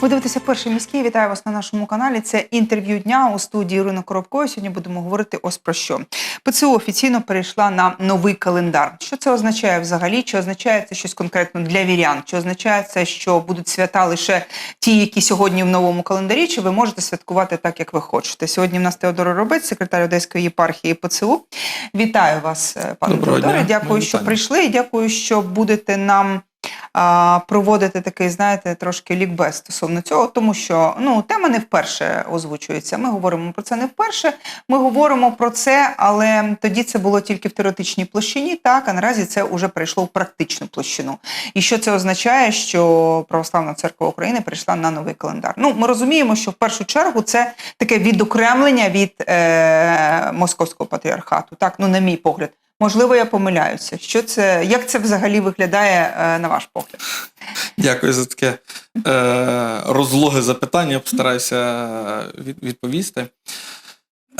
Ви дивитеся перший міський. Вітаю вас на нашому каналі. Це інтерв'ю дня у студії Ірина Коробкою. Сьогодні будемо говорити ось про що. ПЦУ офіційно перейшла на новий календар. Що це означає взагалі? Чи означає це щось конкретно для вірян? Чи означає це, що будуть свята лише ті, які сьогодні в новому календарі? Чи ви можете святкувати так, як ви хочете? Сьогодні в нас Теодор Робець, секретар Одеської єпархії ПЦУ. Вітаю вас, е, пане Теодоре. Дякую, Мої що вітання. прийшли, і дякую, що будете нам проводити такий, знаєте, трошки лікбез стосовно цього, тому що ну тема не вперше озвучується. Ми говоримо про це не вперше. Ми говоримо про це, але тоді це було тільки в теоретичній площині. Так а наразі це вже перейшло в практичну площину. І що це означає, що Православна церква України прийшла на новий календар? Ну, ми розуміємо, що в першу чергу це таке відокремлення від е, московського патріархату. Так, ну на мій погляд. Можливо, я помиляюся. Що це, як це взагалі виглядає е, на ваш погляд? Дякую за таке е, розлоге запитання. Я постараюся відповісти.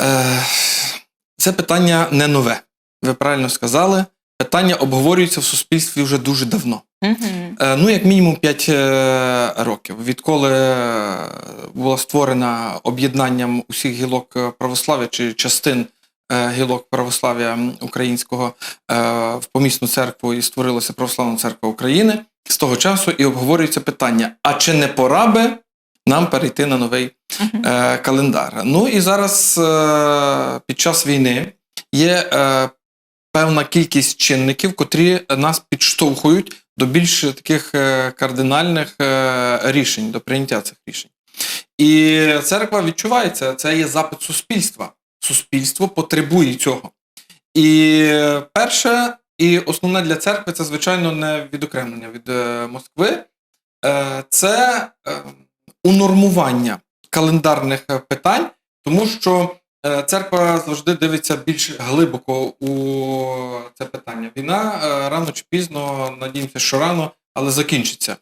Е, це питання не нове. Ви правильно сказали. Питання обговорюється в суспільстві вже дуже давно. Угу. Е, ну, як мінімум 5 е, років. Відколи була створена об'єднанням усіх гілок православ'я чи частин гілок православ'я українського е, в помісну церкву і створилася Православна церква України з того часу і обговорюється питання: а чи не пора би нам перейти на новий е, календар? Ну і зараз е, під час війни є е, певна кількість чинників, котрі нас підштовхують до більш таких е, кардинальних е, рішень, до прийняття цих рішень. І церква відчувається, це є запит суспільства. Суспільство потребує цього. І перше, і основне для церкви це, звичайно, не відокремлення від е, Москви, е, це е, унормування календарних питань, тому що церква завжди дивиться більш глибоко у це питання. Війна рано чи пізно, надіємося, що рано, але закінчиться.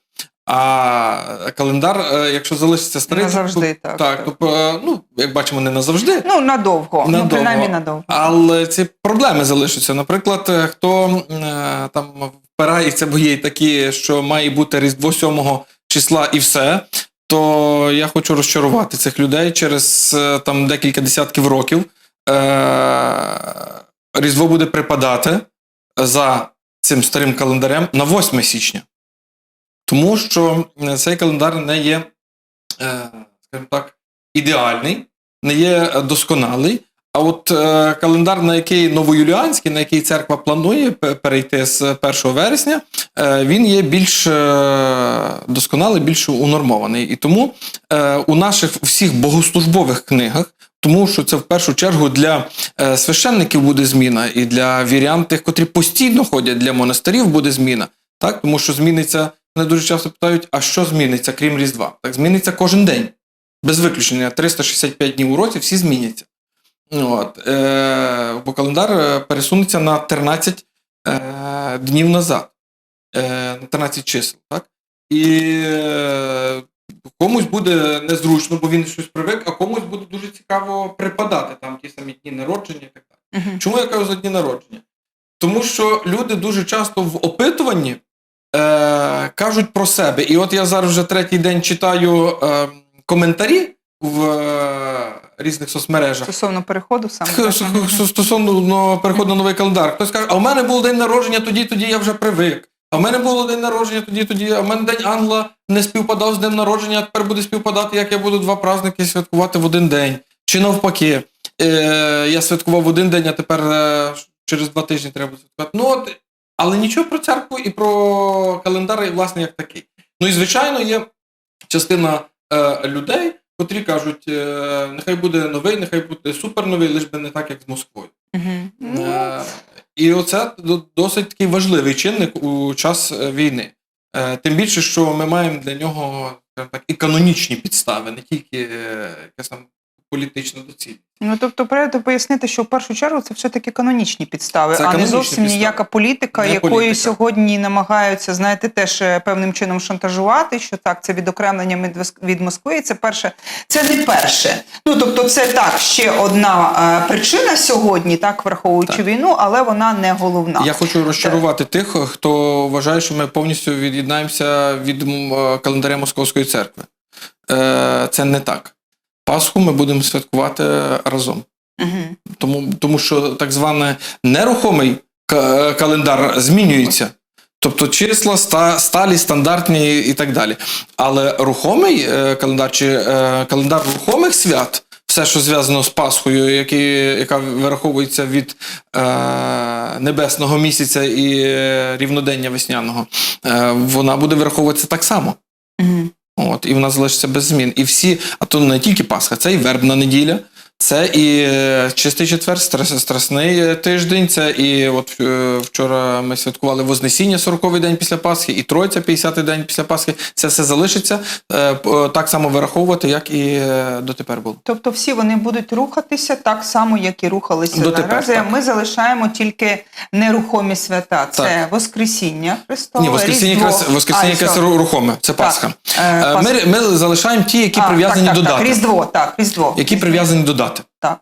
А календар, е, якщо залишиться старий, Назавжди, то, так, так, е, ну, як бачимо, не назавжди. Ну, надовго. Ну, Надовго. принаймні надовго. Але ці проблеми залишаться. Наприклад, е, хто там впирається, бо є такі, що має бути Різдво 7 числа і все, то я хочу розчарувати цих людей через там декілька десятків років. Різдво буде припадати за цим старим календарем на 8 січня. Тому що е, цей календар не є, е, скажімо так, ідеальний, не є е, досконалий. А от календар, на який новоюліанський, на який церква планує перейти з 1 вересня, він є більш досконалий, більш унормований. І тому у наших всіх богослужбових книгах, тому що це в першу чергу для священників буде зміна, і для вірян, тих, котрі постійно ходять для монастирів, буде зміна. Так? Тому що зміниться, мене дуже часто питають, а що зміниться, крім Різдва? Так, зміниться кожен день. Без виключення 365 днів у році всі зміняться. От, е, бо календар е, пересунеться на 13 е, днів назад, е, на 13 чисел. Так? І е, комусь буде незручно, бо він щось привик, а комусь буде дуже цікаво припадати там ті самі дні народження і так далі. Чому я кажу за дні народження? Тому що люди дуже часто в опитуванні е, кажуть про себе. І от я зараз вже третій день читаю е, коментарі в е, різних соцмережах. Стосовно переходу саме. Так? Стосовно ну, переходу на новий календар. Хтось каже, а в мене був день народження, тоді, тоді я вже привик. А в мене було день народження, тоді, тоді. А в мене день ангела не співпадав з днем народження, а тепер буде співпадати, як я буду два праздники святкувати в один день. Чи навпаки, е, я святкував в один день, а тепер е, через два тижні треба святкувати. Ну, от, але нічого про церкву і про календар, власне, як такий. Ну і звичайно, є частина е, людей, котрі кажуть, е, нехай буде новий, нехай буде суперновий, лиш би не так, як з Москвою. Ну, Е, і оце досить такий важливий чинник у час е, війни. Е, Тим більше, що ми маємо для нього так, і канонічні підстави, не тільки е, якась там політична доцільність. Ну, тобто, треба пояснити, що в першу чергу це все-таки канонічні підстави, Це а не зовсім підстави. ніяка політика, Не якою політика. сьогодні намагаються, знаєте, теж е, певним чином шантажувати, що так, це відокремлення від Москви. і Це перше, це не перше. Ну тобто, це так ще одна е, причина сьогодні, так враховуючи Так. війну, але вона не головна. Я хочу розчарувати тих, хто вважає, що ми повністю від'єднаємося від е, календаря Московської церкви. е, це не так. Пасху ми будемо святкувати разом. Угу. Тому, тому що так званий нерухомий календар змінюється. Тобто числа сталі, стандартні і так далі. Але рухомий е, календар чи е, календар рухомих свят, все, що зв'язано з Пасхою, які, яка вираховується від е, небесного місяця і е, рівнодення весняного, е, вона буде вираховуватися так само. От, і вона залишиться без змін. І всі, а то не тільки Пасха, це і вербна неділя, це і е, чистий четвер, страсний е, тиждень, це і от е, вчора ми святкували Вознесіння 40-й день після Пасхи, і Тройця 50-й день після Пасхи. Це все залишиться так само вираховувати, як і дотепер було. Тобто всі вони будуть рухатися так само, як і рухалися Дотепер, наразі. так. Ми залишаємо тільки нерухомі свята. Це Так. Воскресіння Христове, Ні, Воскресіння Різдво. якраз Воскресіння якраз рухоме, це Пасха. Е, Пасха. Ми, ми залишаємо ті, які А, прив'язані так, до так, дати. Різдво, так, Різдво. Які прив'язані до дати. Так.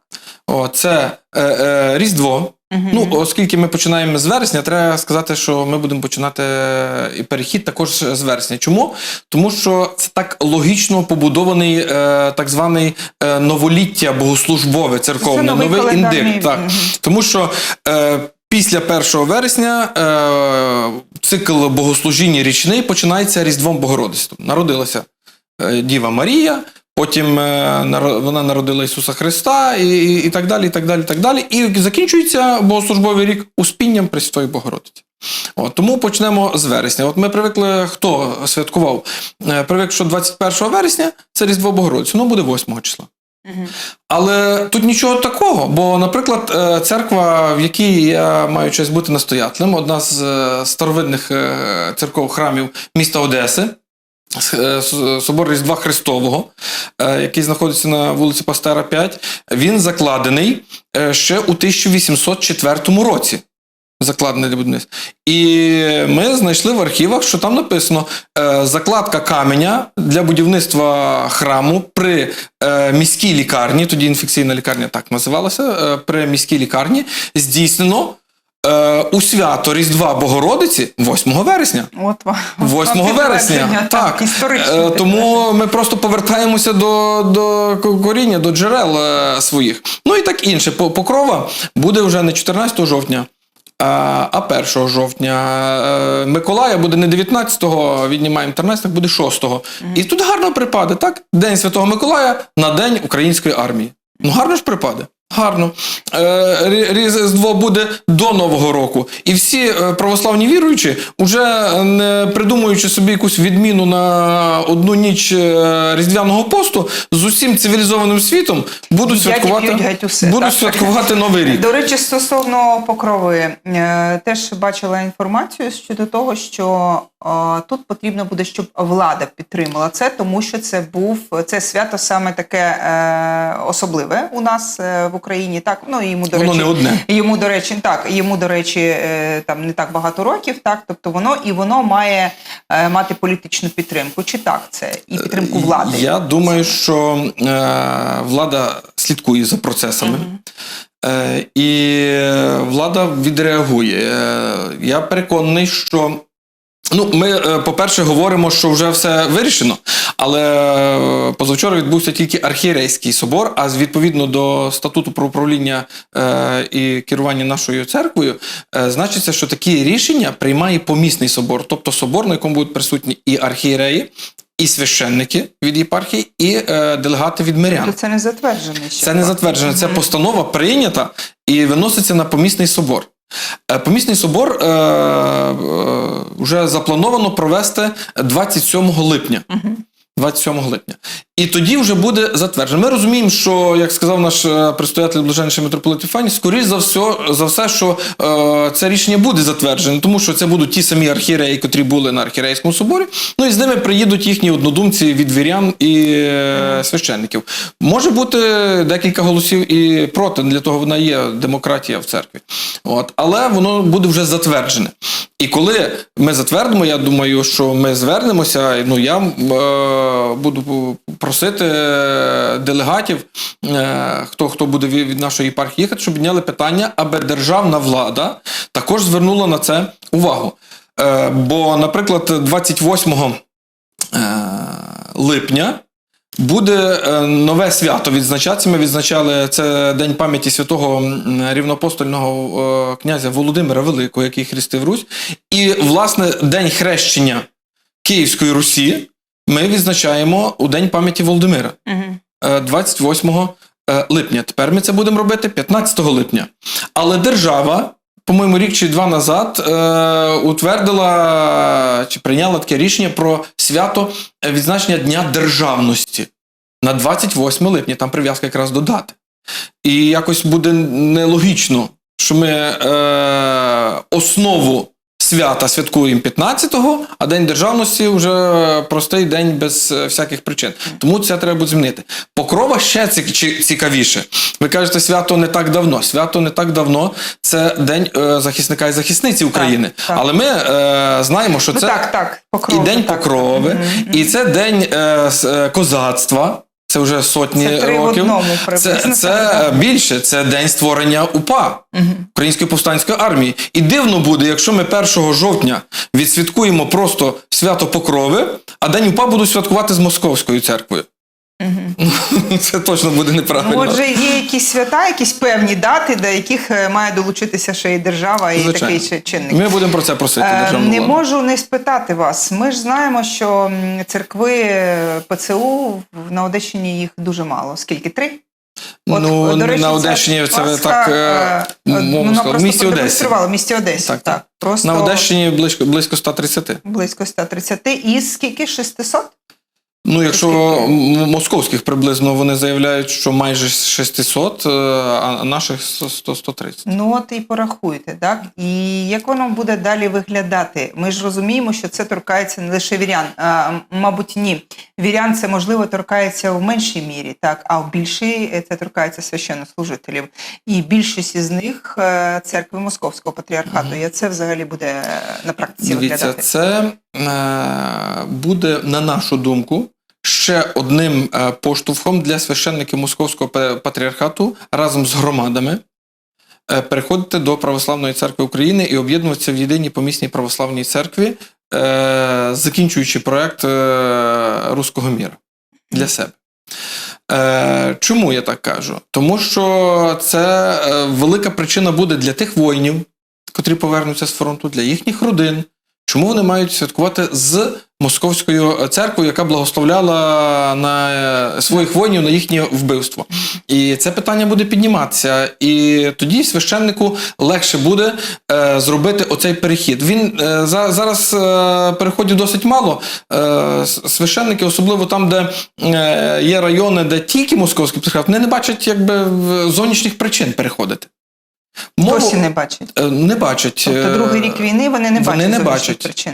О, це е, е, Різдво. Мгм. Ну, оскільки ми починаємо з вересня, треба сказати, що ми будемо починати е, і перехід також з вересня. Чому? Тому що це так логічно побудований е, так званий е, новоліття богослужбове церковне, Це новий новий індик. Так. Мгм. Тому що е, після 1 вересня е, цикл богослужіння річний починається Різдвом Богородиці. Тобто Народилася е, Діва Марія. Потім е, вона народила Ісуса Христа, і, і, і так далі, і так далі, і так далі. І закінчується богослужбовий рік успінням Пресвятої Богородиці. От, тому почнемо з вересня. От ми привикли, хто святкував? Е, Привик, що 21 вересня це Різдво Богородиці, воно буде 8 числа. Але тут нічого такого, бо, наприклад, е, церква, в якій я маю честь бути настоятелем, одна з старовинних церков храмів міста Одеси, собор Різдва Христового, е, який знаходиться на вулиці Пастера 5, він закладений е, ще у 1804 році. Закладений для будівництва. І ми знайшли в архівах, що там написано е, закладка каменя для будівництва храму при е, міській лікарні, тоді інфекційна лікарня так називалася, е, при міській лікарні здійснено е, у свято Різдва Богородиці 8 вересня. От 8 вересня. Так. Е, Тому ми просто повертаємося до, до коріння, до джерел е, своїх. Ну і так інше. По- Покрова буде вже не 14 жовтня. А а 1 жовтня Е, Миколая буде не 19-го, віднімаємо 13 буде 6-го. І тут гарно припаде, так? День Святого Миколая на День української армії. Ну гарно ж припаде. Гарно. Е, Рі- Різдво буде до Нового року. І всі е, православні віруючі, уже не придумуючи собі якусь відміну на одну ніч е, різдвяного посту, з усім цивілізованим світом будуть і святкувати, усе, будуть так? святкувати Новий рік. До речі, стосовно покрови, теж бачила інформацію щодо того, що тут потрібно буде, щоб влада підтримала це, тому що це був це свято саме таке особливе у нас в Україні. Так, ну і йому до Воно речі, не одне. Йому, до речі, так, йому, до речі, е, там не так багато років, так, тобто воно і воно має е, мати політичну підтримку. Чи так це? І підтримку влади. Я думаю, що е, влада слідкує за процесами. Е, і влада відреагує. Е, Я переконаний, що. Ну, ми, е, по-перше, говоримо, що вже все вирішено, але е, позавчора відбувся тільки архієрейський собор, а відповідно до статуту про управління е, і керування нашою церквою, значиться, що такі рішення приймає помісний собор, тобто собор, на якому будуть присутні і архієреї, і священники від єпархії, і е, делегати від мирян. Тобто це не затверджений ще. Це не затверджено. Це постанова прийнята і виноситься на помісний собор. Е, Помісний собор е, е, вже заплановано провести 27 липня. Мгм. 27 липня. І тоді вже буде затверджено. Ми розуміємо, що, як сказав наш е, предстоятель блаженніший митрополит Ефаній, скоріш за все, за все, що е, це рішення буде затверджене, тому що це будуть ті самі архієреї, котрі були на архієрейському соборі. Ну і з ними приїдуть їхні однодумці від вірян і е, священників. Може бути декілька голосів і проти, для того вона є демократія в церкві. От, але воно буде вже затверджене. І коли ми затвердимо, я думаю, що ми звернемося. Ну я е, буду просити е, делегатів, е, хто хто буде від нашої єпархії їхати, щоб підняли питання, аби державна влада також звернула на це увагу. Е, бо, наприклад, 28 е, липня Буде нове свято відзначатися. Ми відзначали це День пам'яті святого е, князя Володимира Великого, який хрестив Русь. І, власне, День хрещення Київської Русі ми відзначаємо у День пам'яті Володимира. Угу. е, 28 е, липня. Тепер ми це будемо робити 15 липня. Але держава, по-моєму, рік чи два назад е, утвердила чи прийняла таке рішення про свято е, відзначення Дня державності на 28 липня. Там прив'язка якраз до дати. І якось буде нелогічно, що ми е, основу свята святкуємо 15-го, а День державності вже простий день без е, всяких причин. Тому це треба буде змінити. Покрова ще ці- цікавіше. Ви кажете, свято не так давно. Свято не так давно. Це День е, захисника і захисниці України. так. Але ми е, знаємо, що Ну це так, так, покрови. і День так. Покрови, Мгм. і це День е, е, козацтва. Це вже сотні Це три в років. одному Це, це більше, це день створення УПА. Української повстанської армії. І дивно буде, якщо ми 1 жовтня відсвяткуємо просто свято Покрови, а День УПА будуть святкувати з Московською церквою. Мгм. Це точно буде неправильно. Ну, отже, є якісь свята, якісь певні дати, до яких е, має долучитися ще і держава, і Звичайно. такий ще чинник. Ми будемо про це просити Е, державну Не владу. можу не спитати вас. Ми ж знаємо, що церкви ПЦУ на Одещині їх дуже мало. Скільки? Три? От, ну, до речі, на Одещині це Пасха, так е, мовно вона сказав, в місті Одесі. в місті Одесі. Так, Так, так. Просто На Одещині близько, близько 130. близько 130. Із скільки? 600? Ну, якщо московських приблизно вони заявляють, що майже 600, е, а наших 100 130. Ну от і порахуйте, так? І як воно буде далі виглядати? Ми ж розуміємо, що це торкається не лише вірян. А, мабуть, ні. Вірян це можливо торкається в меншій мірі, так, а в більшій е, це торкається священнослужителів. І більшість із них е, церкви Московського патріархату. Як це взагалі буде на практиці Дивіться, виглядати? це буде, на нашу думку, ще одним е, поштовхом для священників Московського патріархату разом з громадами е, переходити до Православної церкви України і об'єднуватися в єдиній помісній православній церкві, е, закінчуючи проект Руського міра для себе. Чому я так кажу? Тому що це велика причина буде для тих воїнів, котрі повернуться з фронту, для їхніх родин. Чому вони мають святкувати з московською церквою, яка благословляла на е, своїх воїнів на їхнє вбивство? І це питання буде підніматися. І тоді священнику легше буде е, зробити оцей перехід. Він е, за, зараз е, переходів досить мало. Е, священники, особливо там, де е, є райони, де тільки московський патріархат, вони не бачать якби зовнішніх причин переходити. Мову- Досі не бачать. Е, Не бачать. Тобто Е, другий рік війни вони не вони бачать не бачать. причин.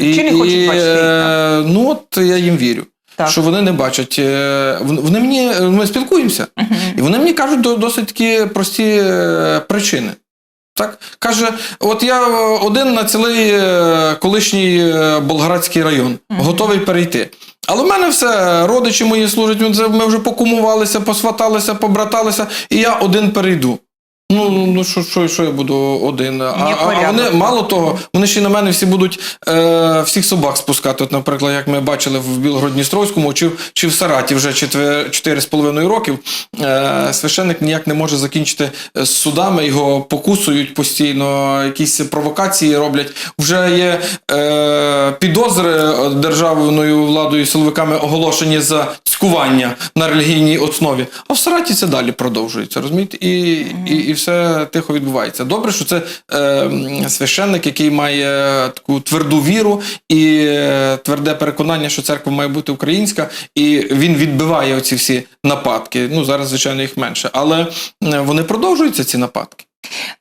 І, Чи не хочуть і, бачити їх е, Ну, от я їм вірю, Так. що вони не бачать. Вони мені, ми спілкуємося, Мгм. і вони мені кажуть досить такі прості причини. Так? Каже, от я один на цілий колишній Болградський район, Мгм. готовий перейти. Але в мене все, родичі мої служать, ми вже покумувалися, посваталися, побраталися, і я один перейду. Ну, ну що, що, що я буду один? А, а, вони мало того, вони ще й на мене всі будуть е, всіх собак спускати. От, наприклад, як ми бачили в Білгород-Дністровському чи, чи в Сараті вже 4,5 років. Е, священник ніяк не може закінчити з судами, його покусують постійно, якісь провокації роблять. Вже є е, підозри державною владою і силовиками оголошені за цькування на релігійній основі. А в Сараті це далі продовжується, розумієте? І, і, і все тихо відбувається. Добре, що це е, священник, який має таку тверду віру і е, тверде переконання, що церква має бути українська, і він відбиває оці всі нападки. Ну зараз, звичайно, їх менше, але е, вони продовжуються ці нападки.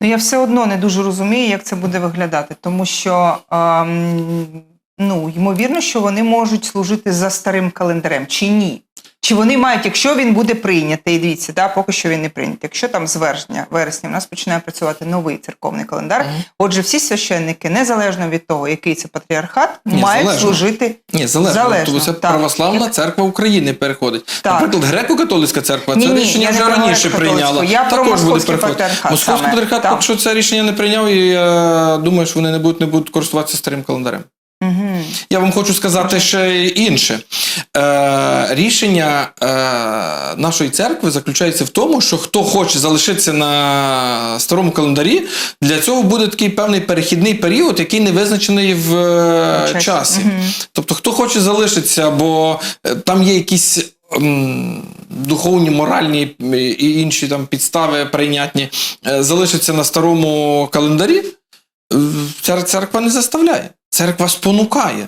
Ну, я все одно не дуже розумію, як це буде виглядати, тому що ем, ну, ймовірно, що вони можуть служити за старим календарем, чи ні? Чи вони мають, якщо він буде прийнятий, дивіться, да, поки що він не прийнятий. Якщо там з вересня, вересня у нас починає працювати новий церковний календар, Мгм. отже, всі священники, незалежно від того, який це патріархат, Ні, мають залежно. служити Ні, залежно. Залежно, Тобто це так. православна церква України переходить. Так. Наприклад, греко-католицька церква Ні, це ні, рішення вже раніше прийняла. я про Також буде переходити. патріархат Московський патріархат, так. поки що це рішення не прийняв, і я думаю, що вони не будуть, не будуть користуватися старим календарем. Угу. я вам хочу сказати ще інше. Е, рішення е, нашої церкви заключається в тому, що хто хоче залишитися на старому календарі, для цього буде такий певний перехідний період, який не визначений в е, Часі. часі. Тобто, хто хоче залишитися, бо е, там є якісь. Духовні, моральні і інші там підстави прийнятні, е, залишиться на старому календарі, е, цер- церква не заставляє. Церква спонукає.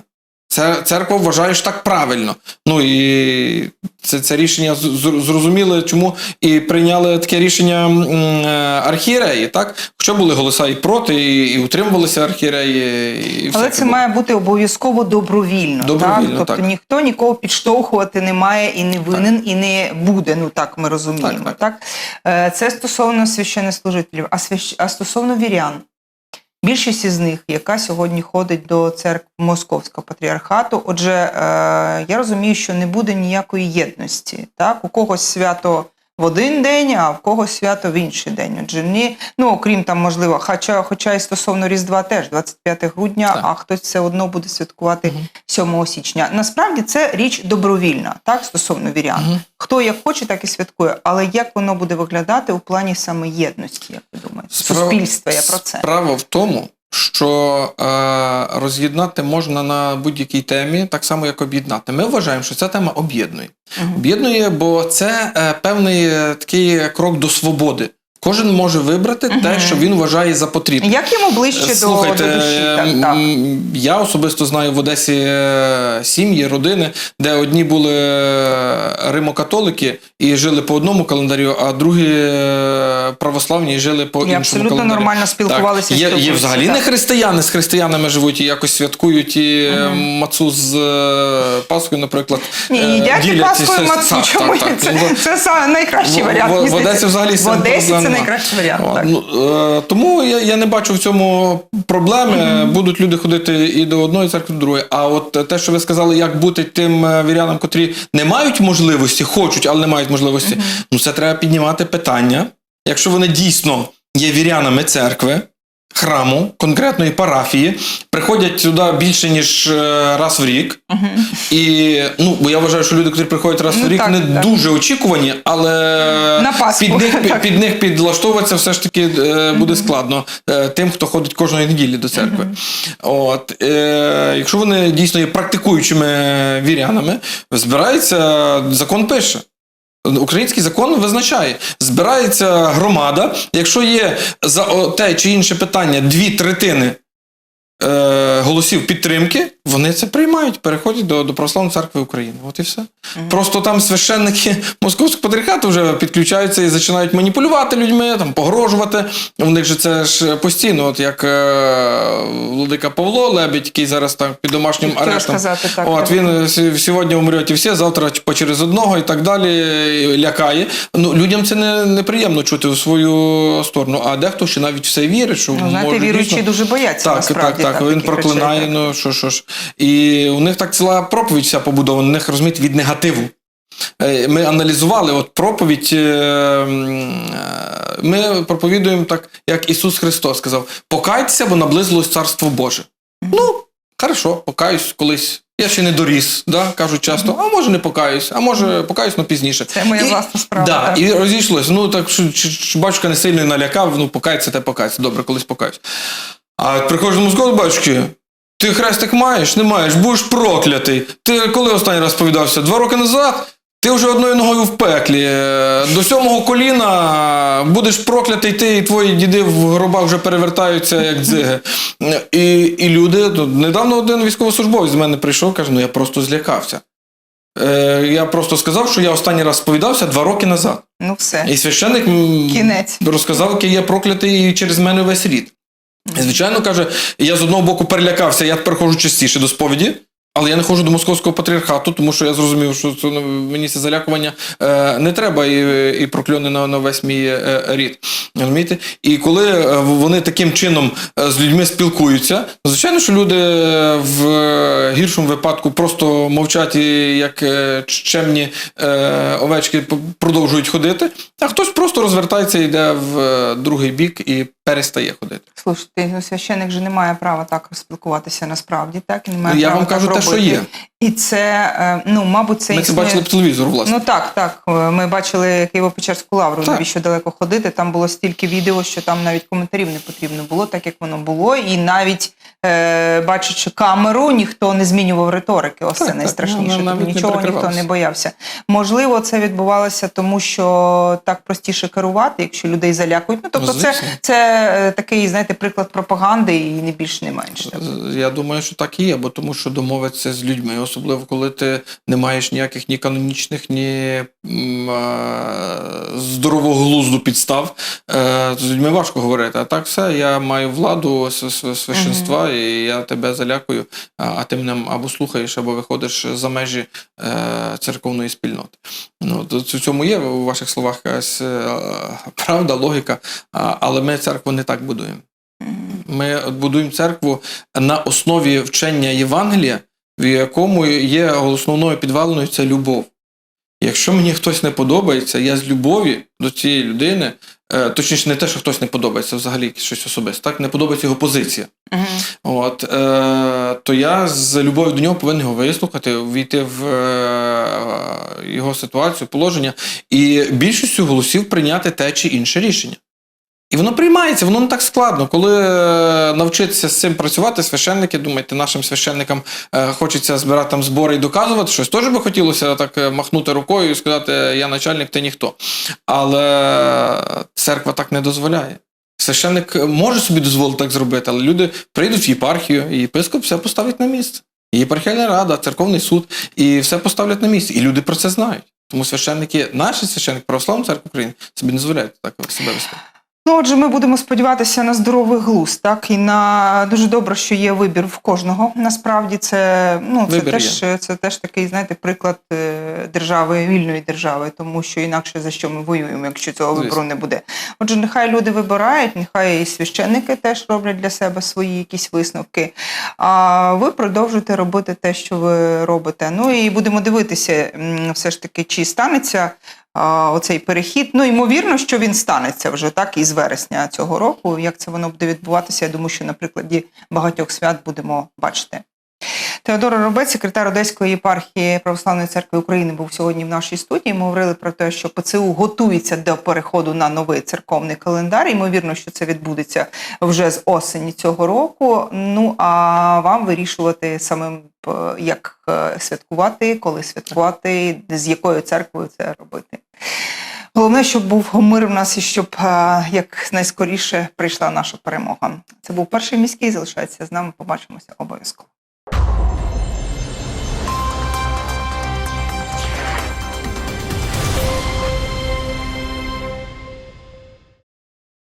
Церква вважає, що так правильно. Ну і це, це рішення з- з- зрозуміли, чому і прийняли таке рішення е, архієреї, так? Хоча були голоса і проти, і, і утримувалися архієреї. І Але всяке це було. має бути обов'язково добровільно. Добровільно, так? Тобто так. ніхто нікого підштовхувати не має і не винен, і не буде. Ну так ми розуміємо. Так, Так, Е, Це стосовно священнослужителів. А, свящ... а стосовно вірян, більшість із них, яка сьогодні ходить до церкви Московського патріархату, отже, е, я розумію, що не буде ніякої єдності. Так? У когось свято в один день, а в когось свято в інший день. Отже, ні, ну окрім там, можливо, хоча, хоча і стосовно Різдва теж 25 грудня, Так. а хтось все одно буде святкувати Мгм. 7 січня. Насправді це річ добровільна, так, стосовно вірян. Мгм. Хто як хоче, так і святкує. Але як воно буде виглядати у плані саме єдності, як ви думаєте? Справа- Суспільства, я про це. Справа в тому, що е, роз'єднати можна на будь-якій темі, так само як об'єднати. Ми вважаємо, що ця тема об'єднує. Об'єднує, бо це е, певний е, такий крок до свободи. Кожен може вибрати те, що він вважає за потрібне. Як йому ближче Слухайте, до, душі? е, Так, так. я особисто знаю в Одесі е, сім'ї, родини, де одні були е, римокатолики і жили по одному календарю, а другі е, православні і жили по І іншому абсолютно календарю. нормально спілкувалися. Так. Є, є взагалі так. не християни з християнами живуть і якось святкують і Мгм. мацу з Пасхою, наприклад. Ні, їдять і Це- мацу. Чому так, так. це, це саме найкращий в- варіант. в- в Одесі взагалі в Одесі це. Найкращий варіант. Так. Ну, е, тому я, я не бачу в цьому проблеми. Будуть люди ходити і до одної церкви, до другої. А от те, що ви сказали, як бути тим е, вірянам, котрі не мають можливості, хочуть, але не мають можливості, ну це треба піднімати питання. Якщо вони дійсно є вірянами церкви, храму, конкретної парафії, приходять сюди більше ніж е, раз в рік. Мгм. І ну, бо я вважаю, що люди, які приходять раз Ну, в рік, так, не так. дуже очікувані, але На Пасху, під них, під, під них підлаштовуватися все ж таки е, буде складно е, тим, хто ходить кожної неділі до церкви. От, е, якщо вони дійсно є практикуючими вірянами, збирається, закон пише. Український закон визначає, збирається громада, якщо є за те чи інше питання дві третини е, голосів підтримки, вони це приймають, переходять до, до Православної церкви України. От і все. Мгм. Просто там священники московського патріархату вже підключаються і починають маніпулювати людьми, там, погрожувати. У них же це ж постійно, от як е, владика Павло Лебідь, який зараз там під домашнім Хотіла арештом. сказати так. От так. він е, сьогодні умрете всі, завтра по через одного і так далі і лякає. Ну людям це не, неприємно чути у свою сторону. А дехто ще навіть все вірить, що Ну, знаєте, може віруючі дійсно- дуже бояться так, насправді. так, так. Він проклинає, речей, так. ну що, що ж. І у них так ціла проповідь вся побудована, у них розумієте, від негативу. Е, Ми аналізували от проповідь. е, е, Ми проповідуємо так, як Ісус Христос сказав: покайтеся, бо наблизилось Царство Боже. Ну, хорошо, покаюсь колись. Я ще не доріс, да, кажуть часто, а може не покаюсь, а може покаюсь, но пізніше. Це моя І- власна справа. Да, так. і розійшлося. Ну так що, що, що батюшка не сильно налякав, ну покається, те покається. Добре, колись покаюсь. А приходиш до мозку, батюшки, ти хрестик маєш, не маєш, будеш проклятий. Ти коли останній раз повідався? Два роки назад? Ти вже одною ногою в пеклі. Е, До сьомого коліна будеш проклятий, ти і твої діди в гробах вже перевертаються, як дзиги. І, і люди, ну, недавно один військовослужбовець з мене прийшов, каже, ну я просто злякався. Е, я просто сказав, що я останній раз сповідався два роки назад. Ну все, І священник кінець. розказав, який я проклятий і через мене весь рід. Звичайно, каже, я з одного боку перелякався, я тепер ходжу частіше до сповіді. Але я не ходжу до московського патріархату, тому що я зрозумів, що це, ну, мені це залякування е, не треба і, і прокльони на, на весь мій е, рід. Розумієте? І коли е, вони таким чином е, з людьми спілкуються, звичайно, що люди е, в гіршому випадку просто мовчать і як чемні е, овечки продовжують ходити, а хтось просто розвертається і йде в другий бік і перестає ходити. Слушайте, ну, священик же не має права так розпілкуватися насправді, так? І не має Ну, я права вам кажу так те, що є. І це, е, ну, мабуть, це Ми це бачили по телевізору, власне. Ну так, так. Е, Ми бачили Києво-Печерську лавру, Так. навіщо далеко ходити. Там було стільки відео, що там навіть коментарів не потрібно було, так як воно було. І навіть е, бачачи камеру, ніхто не змінював риторики. Ось Так, це найстрашніше. навіть Тобто не нічого ніхто не боявся. Можливо, це відбувалося тому, що так простіше керувати, якщо людей залякують. Ну тобто, Ну, це, це е, такий, знаєте, приклад пропаганди і не більш, не менше. Я думаю, що так і є, бо тому що домовитися з людьми, особливо коли ти не маєш ніяких ні канонічних, ні здорового глузду підстав. е, З людьми важко говорити. А так все, я маю владу священства, і я тебе залякую, а ти мене або слухаєш, або виходиш за межі е, церковної спільноти. Ну, в цьому є у ваших словах якась е, правда, логіка, але ми церкву не так будуємо. Ми будуємо церкву на основі вчення Євангелія, в якому є основною підваленою це любов. Якщо мені хтось не подобається, я з любові до цієї людини, точніше, не те, що хтось не подобається, взагалі щось особисте, так не подобається його позиція. Мгм. От, е, то я з любов'ю до нього повинен його вислухати, війти в е, його ситуацію, положення, і більшістю голосів прийняти те чи інше рішення. І воно приймається, воно не так складно. Коли е, навчитися з цим працювати, священники, думаєте, нашим священникам е, хочеться збирати там збори і доказувати щось. Теж би хотілося так е, махнути рукою і сказати, я начальник, ти ніхто. Але церква так не дозволяє. Священник може собі дозволити так зробити, але люди прийдуть в єпархію, і єпископ все поставить на місце. Єпархіальна рада, церковний суд, і все поставлять на місце. І люди про це знають. Тому священники, наші священники Православної церкви України собі не дозволяють так себе вести. Ну, отже, ми будемо сподіватися на здоровий глузд, так і на дуже добре, що є вибір в кожного. Насправді це ну це Вибір теж це теж такий, знаєте, приклад е, держави, вільної держави, тому що інакше за що ми воюємо, якщо цього Звісно. вибору не буде. Отже, нехай люди вибирають, нехай і священники теж роблять для себе свої якісь висновки. А ви продовжуйте робити те, що ви робите. Ну і будемо дивитися, все ж таки, чи станеться оцей перехід. Ну, ймовірно, що він станеться вже так із вересня цього року. Як це воно буде відбуватися, я думаю, що на прикладі багатьох свят будемо бачити. Теодор Робець, секретар Одеської єпархії Православної церкви України, був сьогодні в нашій студії. Ми говорили про те, що ПЦУ готується до переходу на новий церковний календар. Ймовірно, що це відбудеться вже з осені цього року. Ну а вам вирішувати самим, е, як е, святкувати, коли святкувати, з якою церквою це робити. Головне, щоб був мир у нас і щоб е, як найскоріше прийшла наша перемога. Це був перший міський. Залишається з нами. Побачимося обов'язково.